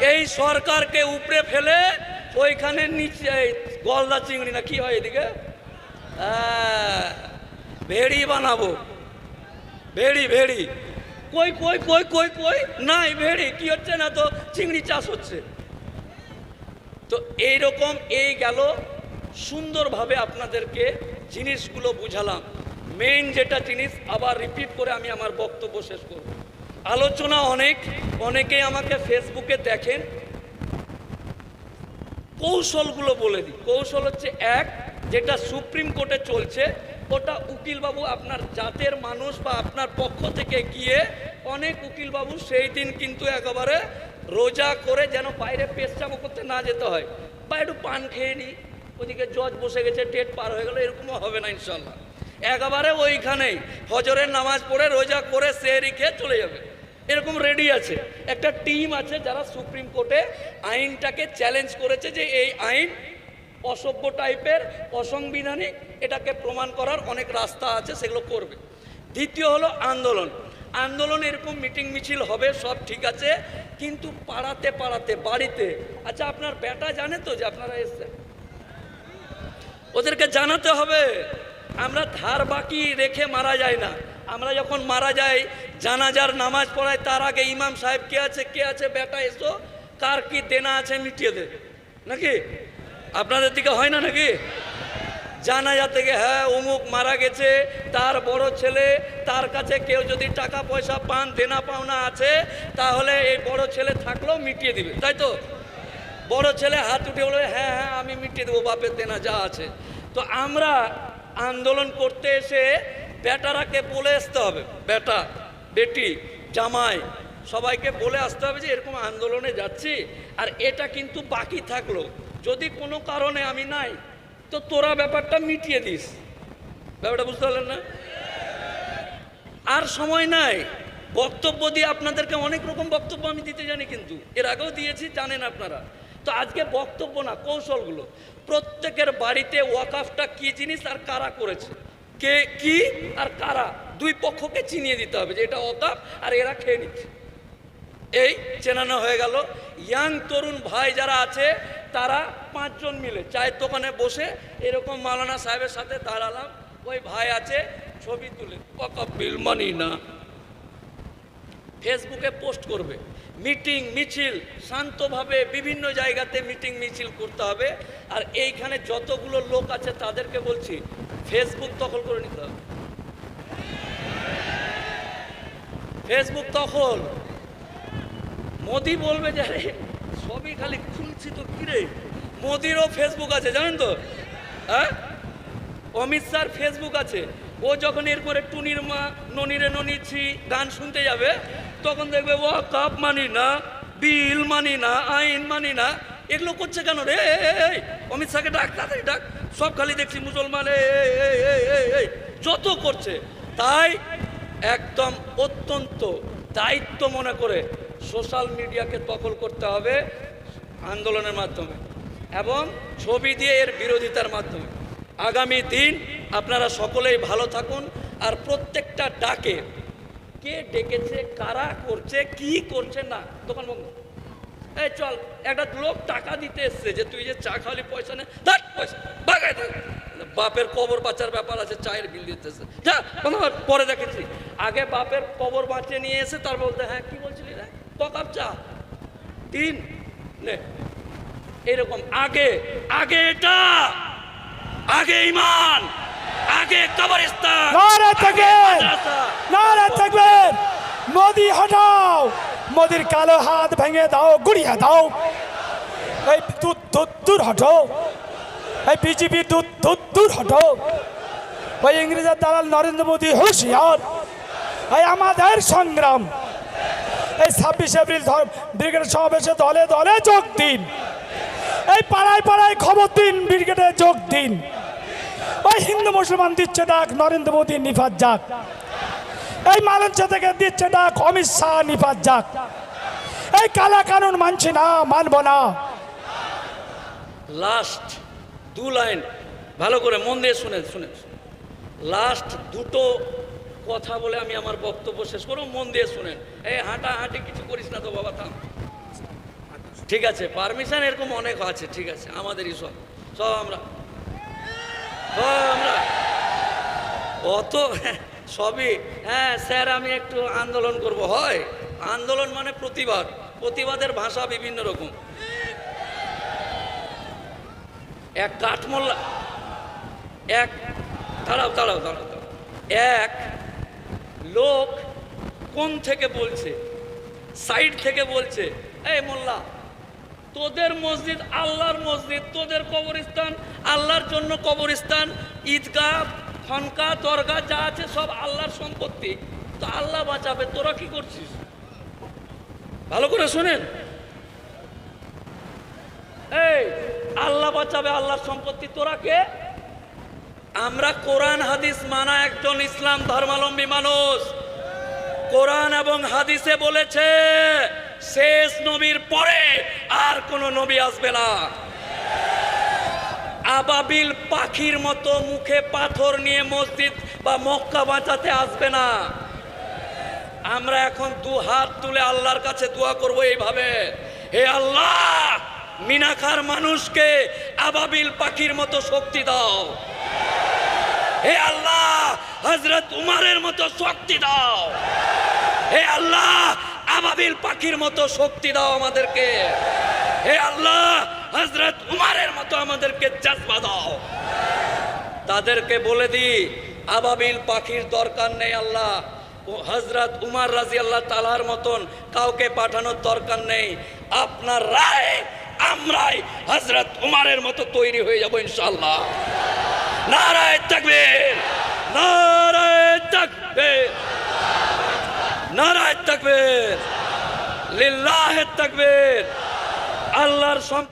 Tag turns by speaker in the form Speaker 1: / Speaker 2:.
Speaker 1: এই সরকারকে উপরে ফেলে ওইখানে নিচে গলদা চিংড়ি না কি হয় এদিকে? আহ, ভেড়ি বানাবো। ভেড়ি ভেড়ি। কই কই কই কই কই? নাই ভেড়ি কি হচ্ছে না তো? চিংড়ি চাষ হচ্ছে। তো এইরকম এই গেল। সুন্দরভাবে আপনাদেরকে জিনিসগুলো বুঝালাম। মেইন যেটা জিনিস আবার রিপিট করে আমি আমার বক্তব্য শেষ করব। আলোচনা অনেক, অনেকেই আমাকে ফেসবুকে দেখেন। কৌশলগুলো বলে দিই। কৌশল হচ্ছে এক, যেটা সুপ্রিম কোর্টে চলছে, ওটা উকিলবাবু আপনার জাতের মানুষ বা আপনার পক্ষ থেকে গিয়ে অনেক উকিলবাবু সেই দিন কিন্তু একেবারে রোজা করে যেন বাইরে পেশাবো করতে না যেতে হয়। বা একটু পান খেয়ে নিই, ওদিকে জজ বসে গেছে ডেট পার হয়ে গেল, এরকমও হবে না ইনশাল্লাহ। একেবারে ওইখানেই, হজরের নামাজ পড়ে রোজা করে সে খেয়ে চলে যাবে। এরকম রেডি আছে। একটা টিম আছে যারা সুপ্রিম কোর্টে আইনটাকে চ্যালেঞ্জ করেছে যে এই আইন অসভ্য টাইপের অসাংবিধানিক, এটাকে প্রমাণ করার অনেক রাস্তা আছে, সেগুলো করবে। দ্বিতীয় হলো আন্দোলন। আন্দোলন এরকম মিটিং মিছিল হবে, সব ঠিক আছে, কিন্তু পাড়াতে পাড়াতে, বাড়িতে। আচ্ছা আপনার বেটা জানে তো যে আপনারা এসছেন। ওদেরকে জানাতে হবে। আমরা ধার বাকি রেখে মারা যায় না। আমরা যখন মারা যাই, জানাজার নামাজ পড়াই তার আগে ইমাম সাহেব কে আছে কে আছে, বেটা এসো, কার কি দেনা আছে মিটিয়ে দে। নাকি? আপনাদের দিকে হয় না নাকি? জানাজা থেকে হ্যাঁ অমুক মারা গেছে, তার বড় ছেলে, তার কাছে কেউ যদি টাকা পয়সা পান, দেনা পাওনা আছে, তাহলে এই বড় ছেলে থাকলেও মিটিয়ে দিবে, তাই তো? বড় ছেলে হাত উঠে বলে হ্যাঁ হ্যাঁ আমি মিটিয়ে দেবো, বাপের দেনা যা আছে। তো আমরা আন্দোলন করতে এসে বেটারাকে বলে আসতে হবে। বেটা, বেটি, জামাই, সবাইকে বলে আসতে হবে যে এরকম আন্দোলনে যাচ্ছি আর এটা কিন্তু বাকি থাকল। যদি কোনো কারণে আমি নাই, তো তোরা ব্যাপারটা মিটিয়ে দিস। ব্যাপারটা বুঝতে পারলেন না? আর সময় নাই। বক্তব্য দিয়ে আপনাদেরকে অনেক রকম বক্তব্য আমি দিতে জানি কিন্তু। এর আগেও দিয়েছি, জানেন আপনারা। তো আজকে বক্তব্য না, কৌশলগুলো। প্রত্যেকের বাড়িতে ওয়াকাফটা কি জিনিস আর কারা করেছে? কে, কি আর কারা? দুই পক্ষকে চিনিয়ে দিতে হবে যে এটা অতাপ আর এরা খেয়ে নিচ্ছে। এই চেনানো হয়ে গেল। ইয়াং তরুণ ভাই যারা আছে, তারা পাঁচজন মিলে চায়ের দোকানে বসে এরকম মালানা সাহেবের সাথে দাঁড়ালাম। ওই ভাই আছে, ছবি তুলে কক বিল মানি না। ফেসবুকে পোস্ট করবে। মিটিং, মিছিল, শান্তভাবে বিভিন্ন জায়গাতে মিটিং, মিছিল করতে হবে। আর এইখানে যতগুলো লোক আছে তাদেরকে বলছি, ফেসবুক দখল করে নিতে হবে। ফেসবুক দখল। মোদি বলবে যে, আরে, সবই খালি খুলছি তো কিরে মোদিরও ফেসবুক আছে, জানেন তো? হ্যাঁ? অমিত শাহর ফেসবুক আছে। ও যখন এরপরে টুনির মা, ননিরে ননিছি গান শুনতে যাবে তখন দেখবে ও কাপ মানি না, বিল মানি না, আইন মানি না, এগুলো করছে কেন রে? অমিত শাহকে ডাক, তাড়াতাড়ি ডাক, সব খালি দেখছি মুসলমান যত করছে, তাই একদম অত্যন্ত দায়িত্ব মনে করে সোশ্যাল মিডিয়াকে দখল করতে হবে আন্দোলনের মাধ্যমে এবং ছবি দিয়ে এর বিরোধিতার মাধ্যমে। আগামী দিন আপনারা সকলেই ভালো থাকুন, আর প্রত্যেকটা ডাকে কে ডেকেছে কারা করছে কি করছে না? দোকান বন্ধ এই চল একটা লোক টাকা দিতে এসছে যে তুই যে চা খাওয়ালি পয়সা নে ধার পয়সা বাগায় থাক বাপের কবর বাঁচার ব্যাপার আছে চায়ের বিল দিতে এসছে। যা পরে দেখেছি। আগে বাপের কবর বাঁচিয়ে নিয়ে এসে তার বলতে হ্যাঁ কি বলছিলি রে? ক কাপ চা তিন নে। এরকম আগে আগে এটা আগে ইমান আগে কবরস্তান
Speaker 2: নারে
Speaker 1: মাদ্রাসা।
Speaker 2: নারে মোদি হটাও। মোদির কালো হাত ভেঙে দাও, গুড়িয়ে দাও। এই দূর দূর দূর হটো এই বিজেপি দূর দূর দূর হটো ওই ইংরেজের দালাল নরেন্দ্র মোদী হুঁশিয়ার। এই আমাদের সংগ্রাম। এই ছাব্বিশ এপ্রিল ব্রিগেড সমাবেশে দলে দলে যোগ দিন। এই পাড়ায় পাড়ায় খবর দিন, ব্রিগেডে যোগ দিন। ওই হিন্দু মুসলমান দিচ্ছে ডাক, নরেন্দ্র মোদী নিফাত যাক। এই মালঞ্চ থেকে দিচ্ছে ডাক, অমিত শাহ নিপাত যাক। এই কালা কানুন মানছি না, মানব না।
Speaker 1: লাস্ট দু লাইন ভালো করে মন দিয়ে শুনে শুনে। লাস্ট দুটো কথা বলে আমি আমার বক্তব্য শেষ করব, মন দিয়ে শুনেন এই হাঁটা হাঁটি কিছু করিস না তো বাবা, থাম। ঠিক আছে পারমিশন এরকম অনেক আছে, ঠিক আছে, আমাদেরই সব। সব আমরা। সব আমরা। অত সবই হ্যাঁ স্যার, আমি একটু আন্দোলন করব। হয়, আন্দোলন মানে প্রতিবাদ। প্রতিবাদের ভাষা বিভিন্ন রকম। এক কাঠমোল্লা, এক, দাঁড়াও দাঁড়াও দাঁড়াও। এক লোক কোন থেকে বলছে? সাইড থেকে বলছে, এই মোল্লা, তোদের মসজিদ আল্লাহর মসজিদ, তোদের কবরস্থান আল্লাহর জন্য কবরস্থান, ঈদগাহ খনকা, দরগা, যা আছে সব আল্লাহর সম্পত্তি। তো আল্লাহ বাঁচাবে, তোরা কি করছিস? ভালো করে শোনেন। এই, আল্লাহ বাঁচাবে আল্লাহর সম্পত্তি, তোরা কে? আমরা কোরআন, হাদিস মানা একজন ইসলাম ধর্মাবলম্বী মানুষ। কোরআন এবং হাদিসে বলেছে, শেষ নবীর পরে আর কোন নবী আসবে না। আবাবিল পাখির মতো মুখে পাথর নিয়ে মসজিদ বা মক্কা বাঁচাতে আসবে না। আমরা এখন দু হাত তুলে আল্লাহর কাছে দোয়া করব এইভাবে। হে আল্লাহ মিনাখার মানুষকে আবাবিল পাখির মতো শক্তি দাও। হে আল্লাহ হজরত উমারের মতো শক্তি দাও। হে আল্লাহ, আবাবিল পাখির মতো শক্তি দাও আমাদেরকে। হে আল্লাহ হজরত উমারের মতো আমাদেরকে জাজবা দাও। তাদেরকে বলে দি, আবাবিল পাখির দরকার নেই আল্লাহ। হজরত উমার রাজি আল্লাহ তালার মতন কাউকে পাঠানোর দরকার নেই। আপনার রায়, আমরাই হজরত উমারের মতো তৈরি হয়ে যাব ইনশাল্লাহ নারায় তাকবীর নারায় তাকবীর নারায় তাকবীর, লিল্লাহে তাকবীর। আল্লাহর